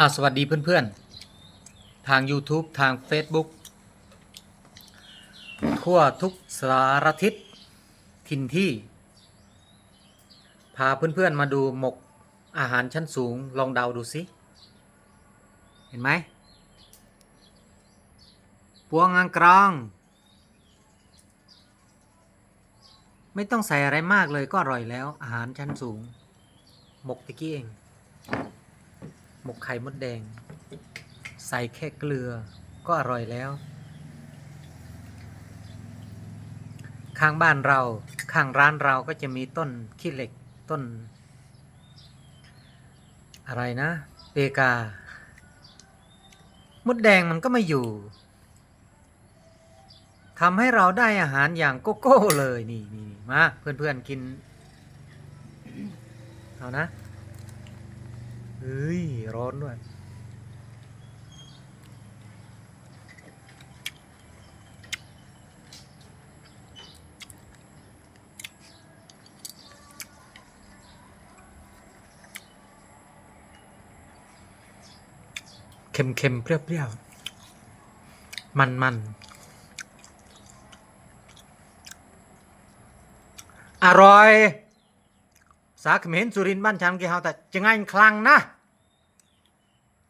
อ่าสวัสดีเพื่อนๆ ทาง YouTube ทาง Facebook ทั่วทุกสารทิศถิ่นที่ พาเพื่อนๆมาดูหมกอาหารชั้นสูงลองเดาดูสิ เห็นไหมปวงอังกรอง ไม่ต้องใส่อะไรมากเลยก็อร่อยแล้ว อาหารชั้นสูง หมกตะกี้เอง หมกไข่มดแดง ใส่แค่เกลือก็อร่อยแล้ว ข้างบ้านเราข้างร้านเราก็จะมีต้นขี้เหล็กต้น อะไรนะเปกามดแดงมันก็ไม่อยู่ทำให้เราได้อาหารอย่างโกโก้เลยนี่นี่มาเพื่อนๆกิน เอานะเร้อนด้วย เค็มๆเปรี้ยวๆมันๆอร่อย สาเขมรสุรินทร์บ้านฉันกี่เฮาแต่จะง่ายคลังนะ